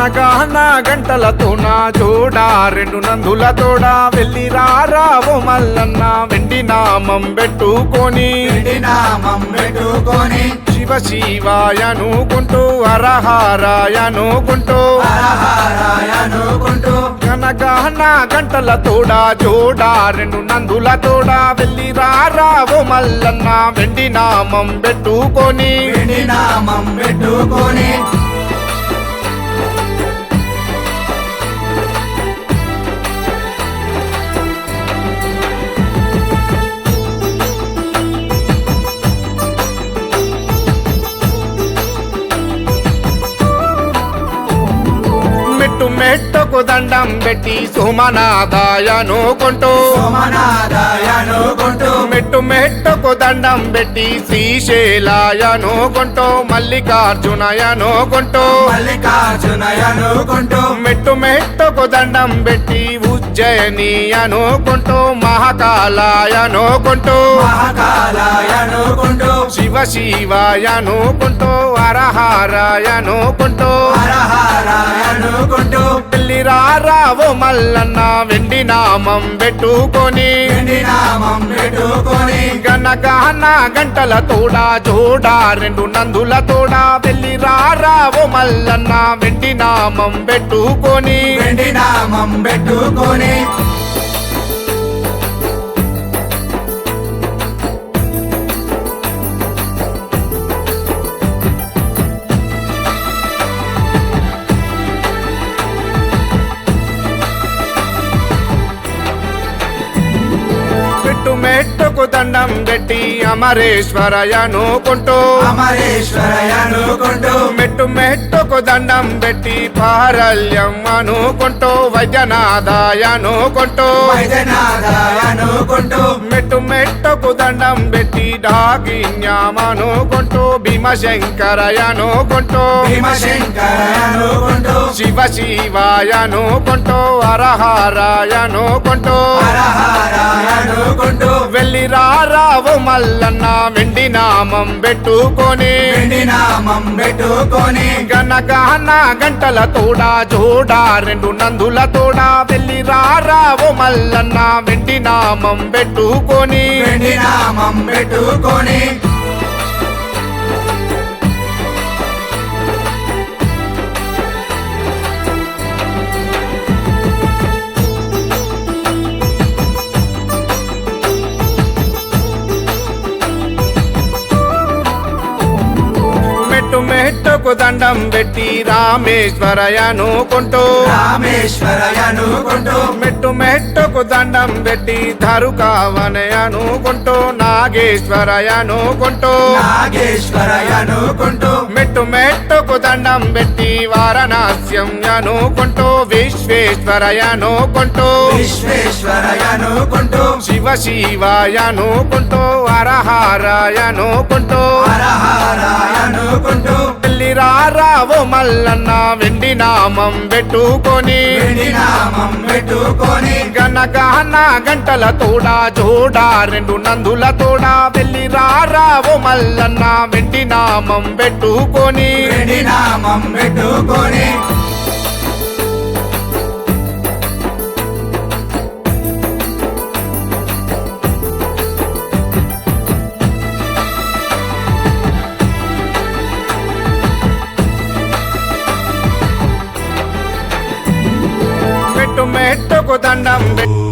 నా గంటలతో నా జోడా రెండు నందులతోడా వెళ్ళి రారావో మల్లన్న. వెండి నామం పెట్టుకొని వెండి నామం పెట్టుకొని శివ శివాయనుకుంటూ హరహరాయనుకుంటూ హరహరాయనుకుంటూ కనగా నా గంటలతోడా జోడా రెండు నందులతోడా వెళ్ళి రారావో మల్లన్న. వెండి నామం పెట్టుకొని వెండి నామం పెట్టుకొని మెట్టుకు దండం పెట్టి సోమనాదాయనుకుంటూ సోమనాదాయనుకుంటూ మెట్టు మెట్టుకు దండం పెట్టి శ్రీశైలాయనుకుంటూ మల్లికార్జునయనుకుంటూ మల్లికార్జునయనుకుంటూ మెట్టు మెట్టుకు దండం పెట్టి ఉజ్జయిని అనుకుంటూ మహాకాలాయనుకుంటూ మహాకాలాయనుకుంటూ శివ శివాయనుకుంటూ హరహరాయనుకుంటూ హరహరాయనుకుంటూ పెళ్ళి రారావో మల్లన్న వెండి నామం పెట్టుకొని. నామం పెట్టుకొని. గనగాన గంటల తోడా జోడా రెండు నందుల తోడా. వెళ్ళి రారావో మల్లన్న వెండి నామం పెట్టుకొని. వెండి నామం పెట్టుకొని. దండం పెట్టి అమరేశ్వరయనుకుంటూ అమరేశ్వరయనుకుంటూ మెట్టు మెట్టుకు దండం పెట్టి పారల్యం అనుకుంటూ వైద్యనాదాయనుకుంటూ వైద్యనాథాయనుకుంటూ మెట్టు మెట్టుకు దండం పెట్టి డాగిన్యామనుకుంటూ భీమశంకరయనుకుంటూ భీమశంకరయనుకుంటూ శివ శివాయనుకుంటూ హరహరాయనుకుంటూ హరహరాయనుకుంటూ వెళ్ళి రారావు మల్లన్న వెండి నామం పెట్టుకొని. వెండి నామం పెట్టుకొని. గనగాన గంటల తోడా జోడా రెండు నందుల తోడా. వెళ్ళి రారావు మల్లన్న వెండి నామం పెట్టుకొని. వెండి నామం పెట్టుకొని. మెట్టుకు దండం పెట్టి రామేశ్వరయనుకుంటూ రామేశ్వరయనుకుంటూ మెట్టు మెట్టుకు దండం పెట్టి ధరుకావనయనుకుంటూ నాగేశ్వరయనుకుంటూ నాగేశ్వరయనుకుంటూ మెట్టు మెట్టుకు దండం పెట్టి వారణాస్యం అనుకుంటూ విశ్వేశ్వరయనుకుంటూ విశ్వేశ్వరయనుకుంటూ శివ శివాయనుకుంటూ హరహరాయనుకుంటూ హరహరాయనుకుంటూ వెళ్ళి రారావు మల్లన్న వెండి నామం పెట్టుకొని. వెండి నామం పెట్టుకొని. గనగాన గంటల తోడా జోడా రెండు నందుల తోడా. వెళ్ళి రారావు మల్లన్న వెండి నామం పెట్టుకొని. వెండి నామం పెట్టుకొని. మెట్టు మెట్టుకు దండం పెట్టి